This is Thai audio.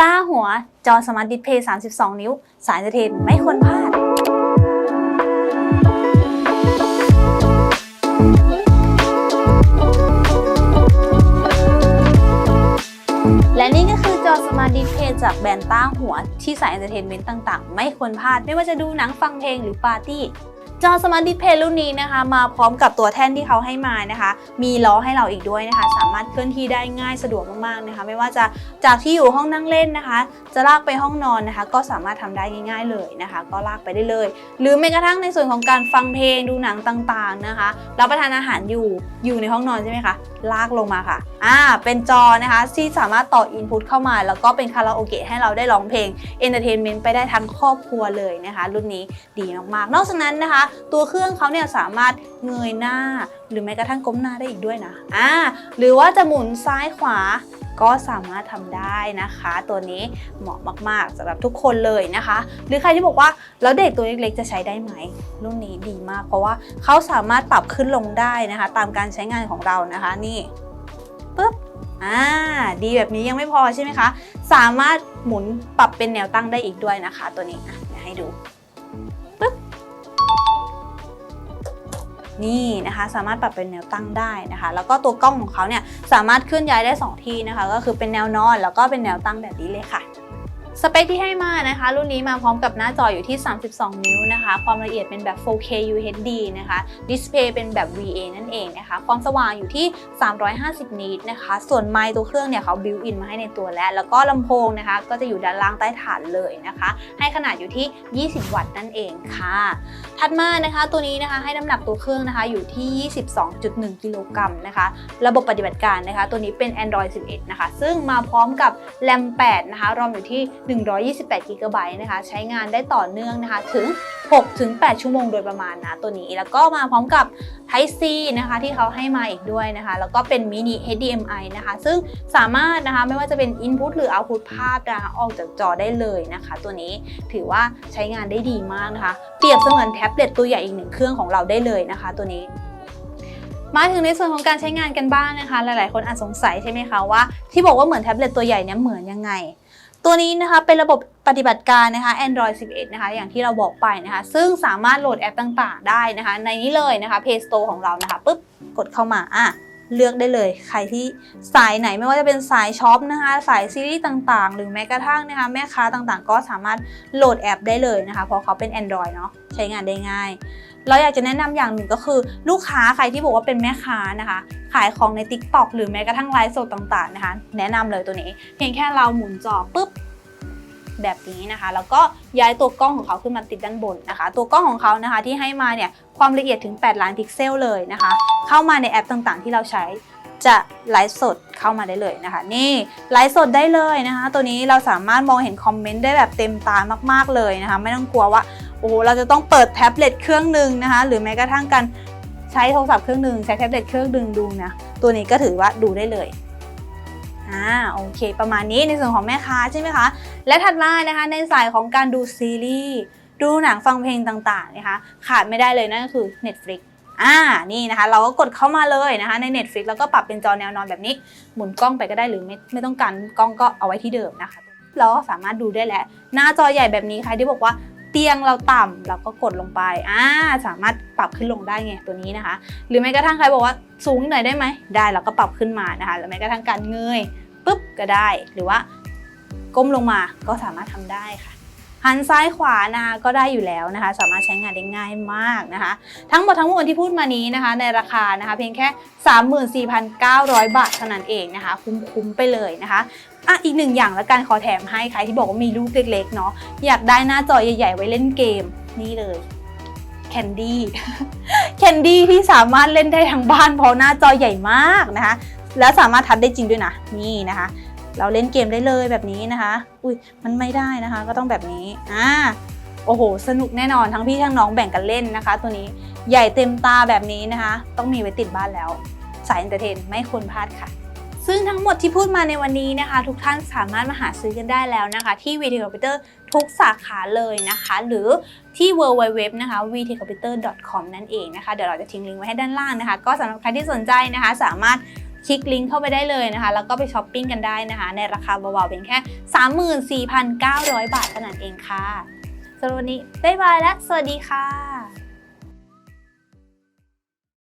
ตาหัวจอสมาร์ทดิสเพย์ 32 นิ้ว สายเอนเตร์เทนไม่ควรพลาด และนี่ก็คือจอสมาร์ทดิสเพย์จากแบรนด์ต้าหัวที่สายเอนเตอร์เทนเมนต์ต่างๆ ไม่ควรพลาด ไม่ว่าจะดูหนังฟังเพลงหรือปาร์ตี้ จอสมาร์ทดิสเพย์รุ่นนี้นะคะ มาพร้อมกับตัวแท่นที่เขาให้มานะคะ มีล้อให้เราอีกด้วยนะคะ สามารถเคลื่อนที่ได้ง่ายสะดวกมากๆนะคะ ไม่ว่าจะจากที่อยู่ห้องนั่งเล่นนะคะ จะลากไปห้องนอนนะคะ ก็สามารถทำได้ง่าย ๆเลยนะคะ ก็ลากไปได้เลย หรือแม้กระทั่งในส่วนของการฟังเพลงดูหนังต่างๆนะคะรับประทานอาหารอยู่อยู่ในห้องนอนใช่ไหมคะลากลงมาค่ะ อ่าเป็นจอนะคะที่สามารถต่ออินพุตเข้ามา แล้วก็เป็นคาราโอเกะให้เราได้ร้องเพลงเอนเตอร์เทนเมนต์ไปได้ทั้งครอบครัวเลยนะคะ รุ่นนี้ดีมากๆ นอกจากนั้นนะคะ ตัวเครื่องเขาเนี่ยสามารถเงยหน้า หรือแม้กระทั่งก้มหน้าได้อีกด้วยนะอ่าหรือว่าจะหมุนซ้ายขวาก็สามารถทำได้นะคะ ตัวนี้เหมาะมากๆสำหรับทุกคนเลยนะคะ หรือใครที่บอกว่าแล้วเด็กตัวเล็กๆจะใช้ได้ไหม รุ่นนี้ดีมาก เพราะว่าเขาสามารถปรับขึ้นลงได้นะคะ ตามการใช้งานของเรานะคะนี่ ปึ๊บอ่าดีแบบนี้ยังไม่พอใช่ไหมคะ สามารถหมุนปรับเป็นแนวตั้งได้อีกด้วยนะคะ ตัวนี้อะเดี๋ยวให้ดูปึ๊บนี่นะคะ สามารถปรับเป็นแนวตั้งได้นะคะ แล้วก็ตัวกล้องของเขาเนี่ยสามารถเคลื่อนย้ายได้ 2 ที่นะคะ ก็คือเป็นแนวนอนแล้วก็เป็นแนวตั้งแบบนี้เลยค่ะ สเปคที่ให้มานะคะ รุ่นนี้มาพร้อมกับหน้าจออยู่ที่ 32 นิ้วนะคะ ความละเอียดเป็นแบบ 4K UHD นะคะดิสเพย์เป็นแบบ VA นั่นเองนะคะ ความสว่างอยู่ที่ 350 นิตนะคะ ส่วนไมค์ตัวเครื่องเนี่ยเขาบิวอินมาให้ในตัวแล้ว แล้วก็ลำโพงนะคะ ก็จะอยู่ด้านล่างใต้ฐานเลยนะคะ ให้ขนาดอยู่ที่ 20 วัตต์นั่นเองค่ะ ถัดมานะคะตัวนี้นะคะให้น้ำหนักตัวเครื่องนะคะอยู่ที่ 22.1 กิโลกรัมนะคะ ระบบปฏิบัติการนะคะ ตัวนี้เป็น Android 11 นะคะ ซึ่งมาพร้อมกับ RAM 8 นะคะ รอมอยู่ที่128 g b นะคะ ใช้งานได้ต่อเนื่องนะคะถึง 6-8 ชั่วโมงโดยประมาณนะตัวนี้ แล้วก็มาพร้อมกับ Type C นะคะที่เขาให้มาอีกด้วยนะคะ แล้วก็เป็น Mini HDMI นะคะ ซึ่งสามารถนะคะไม่ว่าจะเป็น Input หรือ Output ภาพนะคะออกจากจอได้เลยนะคะ ตัวนี้ถือว่าใช้งานได้ดีมากนะคะ เปรียบเสมือนแท็บเล็ตตัวใหญ่อีกหนึ่งเครื่องของเราได้เลยนะคะ ตัวนี้มาถึงในส่วนของการใช้งานกันบ้างนะคะ หลายๆ คนอาจสงสัยใช่ไหมคะว่าที่บอกว่าเหมือนแท็บเล็ตตัวใหญ่เนี่ยเหมือนยังไง ตัวนี้นะคะเป็นระบบปฏิบัติการนะคะ Android 11 นะคะ อย่างที่เราบอกไปนะคะ ซึ่งสามารถโหลดแอปต่างๆ ได้นะคะ ในนี้เลยนะคะ Play Store ของเรานะคะปุ๊บกดเข้ามาอะเลือกได้เลย ใครที่สายไหนไม่ว่าจะเป็นสายช็อปนะคะ สายซีรีส์ต่างๆ หรือแม้กระทั่งนะคะแม่ค้าต่างๆ ก็สามารถโหลดแอปได้เลยนะคะ เพราะเขาเป็น Android เนาะใช้งานได้ง่าย เราอยากจะแนะนำอย่างหนึ่งก็คือ ลูกค้าใครที่บอกว่าเป็นแม่ค้านะคะ ขายของใน TikTok หรือแม้กระทั่งไลฟ์สดต่างๆนะคะ แนะนำเลยตัวนี้ เพียงแค่เราหมุนจอปุ๊บแบบนี้นะคะ แล้วก็ย้ายตัวกล้องของเขาขึ้นมาติดด้านบนนะคะ ตัวกล้องของเขานะคะที่ให้มาเนี่ยความละเอียดถึง 8 ล้านพิกเซลเลยนะคะ เข้ามาในแอปต่างๆ ที่เราใช้จะไลฟ์สดเข้ามาได้เลยนะคะ นี่ไลฟ์สดได้เลยนะคะ ตัวนี้เราสามารถมองเห็นคอมเมนต์ได้แบบเต็มตามากๆเลยนะคะ ไม่ต้องกลัวว่า โอ้โหเราจะต้องเปิดแท็บเล็ตเครื่องหนึ่งนะคะ หรือแม้กระทั่งการใช้โทรศัพท์เครื่องหนึ่งใช้แท็บเล็ตเครื่องหนึ่งดูนะตัวนี้ก็ถือว่าดูได้เลยอ่าโอเค ประมาณนี้ในส่วนของแม่ค้าใช่ไหมคะ และถัดมานะคะในสายของการดูซีรีส์ดูหนังฟังเพลงต่างๆนะคะขาดไม่ได้เลยนั่นก็คือ Netflix อ่า นี่นะคะ เราก็กดเข้ามาเลยนะคะใน Netflix แล้วก็ปรับเป็นจอแนวนอนแบบนี้ หมุนกล้องไปก็ได้หรือไม่ไม่ต้องการกล้องก็เอาไว้ที่เดิมนะคะเราก็สามารถดูได้แล้วหน้าจอใหญ่แบบนี้ใครที่บอกว่า เตียงเราต่ำเราก็กดลงไปอ่าสามารถปรับขึ้นลงได้ไงตัวนี้นะคะ หรือแม้กระทั่งใครบอกว่าสูงหน่อยได้ไหมได้เราก็ปรับขึ้นมานะคะหรือแม้กระทั่งการเงยปุ๊บก็ได้ หรือว่าก้มลงมาก็สามารถทำได้ค่ะหันซ้ายขวานะคะก็ได้อยู่แล้วนะคะ สามารถใช้งานได้ง่ายมากนะคะ ทั้งหมดทั้งมวลที่พูดมานี้นะคะ ในราคานะคะเพียงแค่ 34,900 บาทเท่านั้นเองนะคะ คุ้มๆไปเลยนะคะ อะอีกหนึ่งอย่างละกันขอแถมให้ใครที่บอกว่ามีลูกเล็กๆเนาะอยากได้หน้าจอใหญ่ ๆ ไว้เล่นเกมนี่เลยแคนดี้แคนดี้ที่สามารถเล่นได้ทั้งบ้านเพราะหน้าจอใหญ่มากนะคะ แล้วสามารถทัดได้จริงด้วยนะนี่นะคะ เราเล่นเกมได้เลยแบบนี้นะคะ อุ้ยมันไม่ได้นะคะ ก็ต้องแบบนี้อ่าโอ้โห สนุกแน่นอนทั้งพี่ทั้งน้องแบ่งกันเล่นนะคะ ตัวนี้ใหญ่เต็มตาแบบนี้นะคะ ต้องมีไว้ติดบ้านแล้ว สายเอนเตอร์เทนไม่ควรพลาดค่ะ ซึ่งทั้งหมดที่พูดมาในวันนี้นะคะ ทุกท่านสามารถมาหาซื้อกันได้แล้วนะคะ ที่ VT Computer ทุกสาขาเลยนะคะ หรือที่ www นะคะ vtcomputer.com นั่นเองนะคะ เดี๋ยวเราจะทิ้งลิงก์ไว้ให้ด้านล่างนะคะ ก็สำหรับใครที่สนใจนะคะ สามารถคลิกลิงก์เข้าไปได้เลยนะคะ แล้วก็ไปช้อปปิ้งกันได้นะคะ ในราคาเบาๆเพียงแค่ 34,900 บาทเท่านั้นเองค่ะสำหรับวันนี้บ๊ายบายและสวัสดีค่ะ